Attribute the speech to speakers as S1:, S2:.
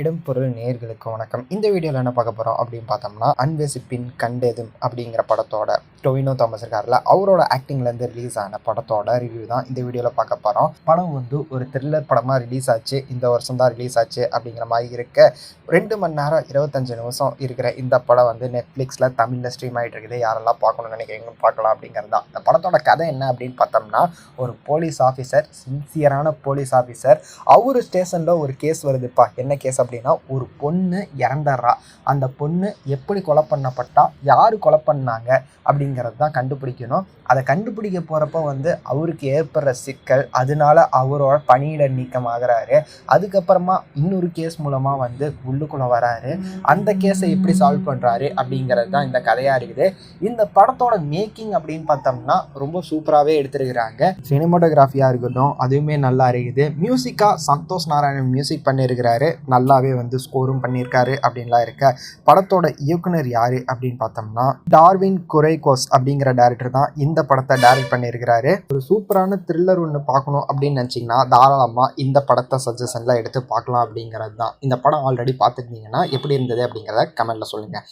S1: இடம் பொருள் நேர்களுக்கு வணக்கம். இந்த வீடியோவில் என்ன பார்க்க போகிறோம் அப்படின்னு பார்த்தோம்னா அன்வெசிப்பின் கண்டெதும் அப்படிங்கிற படத்தோட டொவினோ தாமஸ் இருக்கார்ல அவரோட ஆக்டிங்லேருந்து ரிலீஸ் ஆன படத்தோட ரிவ்யூ தான் இந்த வீடியோவில் பார்க்க போகிறோம் படம் வந்து ஒரு த்ரில்லர் படமாக ரிலீஸ் ஆச்சு இந்த வருஷம் தான் ரிலீஸ் ஆச்சு அப்படிங்கிற மாதிரி இருக்க ரெண்டு மணி நேரம் இருபத்தஞ்சு நிமிஷம் இருக்கிற இந்த படம் வந்து நெட்ஃப்ளிக்ஸில் தமிழில் ஸ்ட்ரீம் ஆகிட்டு இருக்குது. யாரெல்லாம் பார்க்கணும்னு நினைக்கிறீங்கன்னு பார்க்கலாம் அப்படிங்கிறது தான். இந்த படத்தோட கதை என்ன அப்படின்னு பார்த்தோம்னா ஒரு போலீஸ் ஆஃபீஸர் சின்சியரான போலீஸ் ஆஃபீஸர் அவர் ஸ்டேஷனில் ஒரு கேஸ் வருதுப்பா. என்ன கேஸ் அப்படின்னா ஒரு பொண்ணு இறந்துடுறா. அந்த பொண்ணு எப்படி கொலை பண்ணப்பட்டா யார் கொலை பண்ணாங்க அப்படிங்கிறது தான் கண்டுபிடிக்கணும். அதை கண்டுபிடிக்க போகிறப்ப வந்து அவருக்கு ஏற்படுற சிக்கல் அதனால அவரோட பணியிட நீக்கம் ஆகுறாரு அதுக்கப்புறமா இன்னொரு கேஸ் மூலமாக வந்து உள்ளுக்குள்ளே வராரு. அந்த கேஸை எப்படி சால்வ் பண்ணுறாரு அப்படிங்கிறது தான் இந்த கதையாக இருக்குது. இந்த படத்தோட மேக்கிங் அப்படின்னு பார்த்தோம்னா ரொம்ப சூப்பராகவே எடுத்துருக்கிறாங்க. சினிமோட்டோகிராஃபியாக இருக்கட்டும் அதுவுமே நல்லா இருக்குது. மியூசிக்காக சந்தோஷ் நாராயணன் மியூசிக் பண்ணியிருக்கிறாரு நல்லாவே வந்து ஸ்கோரும் பண்ணியிருக்காரு அப்படின்லாம் இருக்க. படத்தோட இயக்குனர் யார் அப்படின்னு பார்த்தோம்னா டார்வின் குரைகோஸ் அப்படிங்கிற டேரக்டர் தான் இந்த படத்தை டைரக்ட் பண்ணியிருக்கிறாரு. ஒரு சூப்பரான த்ரில்லர் ஒன்று பார்க்கணும் அப்படின்னு நினச்சிங்கன்னா தாராளமாக இந்த படத்தை சஜஷனில் எடுத்து பார்க்கலாம் அப்படிங்கிறது தான் இந்த படம் ஆல்ரெடி பார்த்துருந்தீங்கன்னா எப்படி இருந்தது அப்படிங்கிறத கமெண்ட்டில் சொல்லுங்கள்